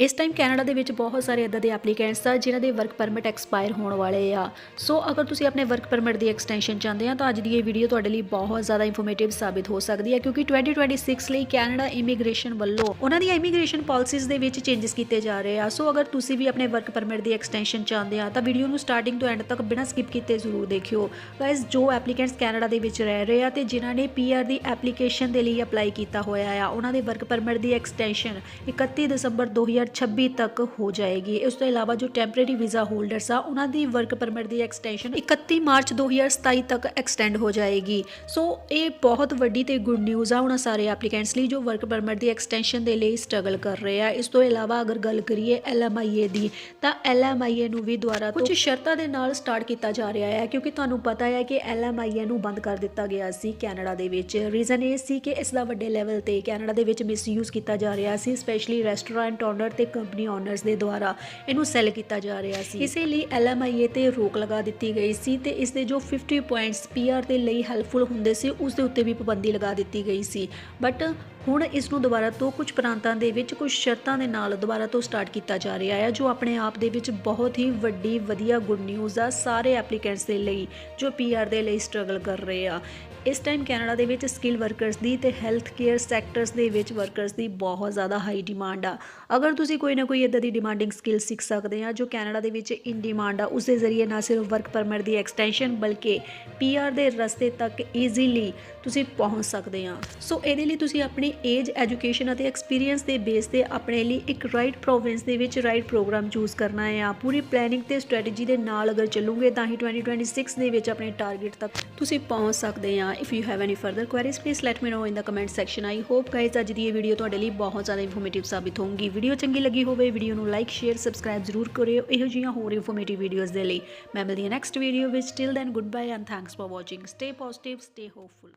ਇਸ time Canada ਦੇ ਵਿੱਚ ਬਹੁਤ ਸਾਰੇ ਇਦਾਂ ਦੇ ਐਪਲੀਕੈਂਟਸ ਆ, ਜਿਨ੍ਹਾਂ ਦੇ ਵਰਕ ਪਰਮਿਟ ਐਕਸਪਾਇਰ ਹੋਣ ਵਾਲੇ ਆ। ਸੋ ਅਗਰ ਤੁਸੀਂ ਆਪਣੇ ਵਰਕ ਪਰਮਿਟ ਦੀ ਐਕਸਟੈਂਸ਼ਨ ਚਾਹੁੰਦੇ ਆ, ਤਾਂ ਅੱਜ ਦੀ ਇਹ ਵੀਡੀਓ ਤੁਹਾਡੇ ਲਈ ਬਹੁਤ ਜ਼ਿਆਦਾ ਇਨਫੋਰਮੇਟਿਵ ਸਾਬਿਤ ਹੋ ਸਕਦੀ ਹੈ ਕਿਉਂਕਿ 2026 ਲਈ ਕੈਨੇਡਾ ਇਮੀਗ੍ਰੇਸ਼ਨ ਵੱਲੋਂ ਉਹਨਾਂ ਦੀਆਂ ਇਮੀਗ੍ਰੇਸ਼ਨ ਪਾਲਿਸੀਜ਼ ਦੇ ਵਿੱਚ ਚੇਂਜਸ ਕੀਤੇ ਜਾ ਰਹੇ ਆ। ਸੋ ਅਗਰ ਤੁਸੀਂ ਵੀ ਆਪਣੇ ਵਰਕ ਪਰਮਿਟ ਦੀ ਐਕਸਟੈਂਸ਼ਨ ਚਾਹੁੰਦੇ ਆ, ਤਾਂ ਵੀਡੀਓ ਨੂੰ ਸਟਾਰਟਿੰਗ ਤੋਂ ਐਂਡ ਤੱਕ ਬਿਨਾਂ ਸਕਿਪ ਕੀਤੇ ਜ਼ਰੂਰ ਦੇਖਿਓ। ਗਾਇਸ ਜੋ ਐਪਲੀਕੈਂਟਸ ਕੈਨੇਡਾ ਦੇ ਵਿੱਚ ਰਹਿ ਰਹੇ ਆ ਤੇ ਜਿਨ੍ਹਾਂ ਨੇ ਪੀਆਰ ਦੀ ਐਪਲੀਕੇਸ਼ਨ ਦੇ ਲਈ ਅਪਲਾਈ ਕੀਤਾ ਹੋਇਆ ਆ, ਉਹਨਾਂ ਦੇ ਵਰਕ ਪਰਮਿਟ ਦੀ ਐਕਸਟੈਂਸ਼ਨ 31 ਦਸੰਬਰ 2026 ਤੱਕ ਹੋ ਜਾਏਗੀ। ਇਸ ਤੋਂ ਇਲਾਵਾ ਜੋ ਟੈਂਪਰੇਰੀ ਵੀਜ਼ਾ ਹੋਲਡਰਸ ਆ, ਉਹਨਾਂ ਦੀ ਵਰਕ ਪਰਮਿਟ ਦੀ ਐਕਸਟੈਂਸ਼ਨ 31 ਮਾਰਚ 2027 ਤੱਕ ਐਕਸਟੈਂਡ ਹੋ ਜਾਏਗੀ। ਸੋ ਇਹ ਬਹੁਤ ਵੱਡੀ ਤੇ ਗੁੱਡ ਨਿਊਜ਼ ਆ ਉਹਨਾਂ ਸਾਰੇ ਐਪਲੀਕੈਂਟਸ ਲਈ ਜੋ ਵਰਕ ਪਰਮਿਟ ਦੀ ਐਕਸਟੈਂਸ਼ਨ ਦੇ ਲਈ ਸਟਰਗਲ ਕਰ ਰਹੇ ਆ। ਇਸ ਤੋਂ ਇਲਾਵਾ ਅਗਰ ਗੱਲ ਕਰੀਏ ਐਲਐਮਆਈਏ ਦੀ, ਤਾਂ ਐਲਐਮਆਈਏ ਨੂੰ ਵੀ ਦੁਆਰਾ ਕੁਝ ਸ਼ਰਤਾਂ ਦੇ ਨਾਲ ਸਟਾਰਟ ਕੀਤਾ ਜਾ ਰਿਹਾ ਹੈ, ਕਿਉਂਕਿ ਤੁਹਾਨੂੰ ਪਤਾ ਹੈ ਕਿ ਐਲਐਮਆਈਏ ਨੂੰ ਬੰਦ ਕਰ ਦਿੱਤਾ ਗਿਆ ਸੀ ਕੈਨੇਡਾ ਦੇ ਵਿੱਚ। ਰੀਜ਼ਨ ਇਹ ਸੀ ਕਿ ਇਸ ਦਾ ਵੱਡੇ ਲੈਵਲ ਤੇ ਕੈਨੇਡਾ ਦੇ ਵਿੱਚ ਮਿਸਯੂਜ਼ ਕੀਤਾ ਜਾ ਰਿਹਾ ਸੀ ਸਪੈਸ਼ਲੀ ਰੈਸਟੋਰੈਂਟ ਓਨਰ ਤੇ ਕੰਪਨੀ ਓਨਰਸ ਦੇ ਦੁਆਰਾ ਇਹਨੂੰ ਸੈਲ ਕੀਤਾ ਜਾ ਰਿਹਾ ਸੀ। ਇਸੇ ਲਈ ਐਲਐਮਆਈਏ ਤੇ ਰੋਕ ਲਗਾ ਦਿੱਤੀ ਗਈ ਸੀ ਤੇ ਇਸ ਦੇ ਜੋ 50 ਪੁਆਇੰਟਸ ਪੀਆਰ ਦੇ ਲਈ ਹੈਲਪਫੁਲ ਹੁੰਦੇ ਸੀ ਉਸ ਦੇ ਉੱਤੇ ਵੀ ਪਾਬੰਦੀ ਲਗਾ ਦਿੱਤੀ ਗਈ ਸੀ। ਬਟ ਹੁਣ ਇਸ ਨੂੰ ਦੁਬਾਰਾ ਤੋਂ ਕੁਝ ਪ੍ਰਾਂਤਾਂ ਦੇ ਵਿੱਚ ਕੁਝ ਸ਼ਰਤਾਂ ਦੇ ਨਾਲ ਦੁਬਾਰਾ ਤੋਂ ਸਟਾਰਟ ਕੀਤਾ ਜਾ ਰਿਹਾ ਹੈ, ਜੋ ਆਪਣੇ ਆਪ ਦੇ ਵਿੱਚ ਬਹੁਤ ਹੀ ਵੱਡੀ, ਵਧੀਆ ਗੁੱਡ ਨਿਊਜ਼ ਆ ਸਾਰੇ ਐਪਲੀਕੈਂਟਸ ਦੇ ਲਈ, ਜੋ ਪੀਆਰ ਦੇ ਲਈ ਸਟਰਗਲ ਕਰ ਰਹੇ ਆ। ਇਸ ਟਾਈਮ ਕੈਨੇਡਾ ਦੇ ਵਿੱਚ ਸਕਿੱਲ ਵਰਕਰਸ ਦੀ ਤੇ ਹੈਲਥ ਕੇਅਰ ਸੈਕਟਰਸ ਦੇ ਵਿੱਚ ਵਰਕਰਸ ਦੀ ਬਹੁਤ ਜ਼ਿਆਦਾ ਹਾਈ ਡਿਮਾਂਡ ਆ। ਅਗਰ ਤੁਸੀਂ ਕੋਈ ਨਾ ਕੋਈ ਇਦਾਂ ਦੀ ਡਿਮਾਂਡਿੰਗ ਸਕਿੱਲ ਸਿੱਖ ਸਕਦੇ ਆ, ਜੋ ਕੈਨੇਡਾ ਦੇ ਵਿੱਚ ਇਨ ਡਿਮਾਂਡ ਆ ਉਸ ਦੇ ਜ਼ਰੀਏ ਨਾ ਸਿਰਫ ਵਰਕ ਪਰਮਿਟ ਦੀ ਐਕਸਟੈਂਸ਼ਨ ਬਲਕਿ ਪੀਆਰ ਦੇ ਰਸਤੇ ਤੱਕ ਈਜ਼ੀਲੀ ਤੁਸੀਂ ਪਹੁੰਚ ਸਕਦੇ ਆ। ਸੋ ਇਹਦੇ ਲਈ ਤੁਸੀਂ ਆਪਣੀ ਏਜ ਐਜੂਕੇਸ਼ਨ ਅਤੇ ਐਕਸਪੀਰੀਅੰਸ ਦੇ ਬੇਸ ਤੇ ਆਪਣੇ ਲਈ ਇੱਕ ਰਾਈਟ ਪ੍ਰੋਵਿੰਸ ਦੇ ਵਿੱਚ ਰਾਈਟ ਪ੍ਰੋਗਰਾਮ ਚੂਜ਼ ਕਰਨਾ ਹੈ। ਆ ਪੂਰੀ ਪਲੈਨਿੰਗ ਤੇ ਸਟ੍ਰੈਟਜੀ ਦੇ ਨਾਲ ਅਗਰ ਚੱਲੂਗੇ ਤਾਂ ਹੀ 2026 ਦੇ ਵਿੱਚ ਆਪਣੇ ਟਾਰਗੇਟ ਤੱਕ ਤੁਸੀਂ ਪਹੁੰਚ ਸਕਦੇ ਆ if you have any further queries please let me know in the comment section I hope guys ਅੱਜ ਦੀ ਇਹ ਵੀਡੀਓ ਤੁਹਾਡੇ ਲਈ ਬਹੁਤ ਜ਼ਿਆਦਾ ਇਨਫੋਰਮੇਟਿਵ ਸਾਬਿਤ ਹੋਊਗੀ। ਵੀਡੀਓ ਚੰਗੀ ਲੱਗੀ ਹੋਵੇ ਵੀਡੀਓ ਨੂੰ ਲਾਈਕ ਸ਼ੇਅਰ ਸਬਸਕ੍ਰਾਈਬ ਜ਼ਰੂਰ ਕਰਿਓ ਇਹੋ ਜਿਹੀਆਂ ਹੋਰ ਇਨਫੋਰਮੇਟਿਵ ਵੀਡੀਓਜ਼ ਦੇ ਲਈ। ਮੈਂ ਮਿਲਦੀ ਹਾਂ ਨੈਕਸਟ ਵੀਡੀਓ ਵਿੱਚ। Till then good bye and thanks for watching stay positive stay hopeful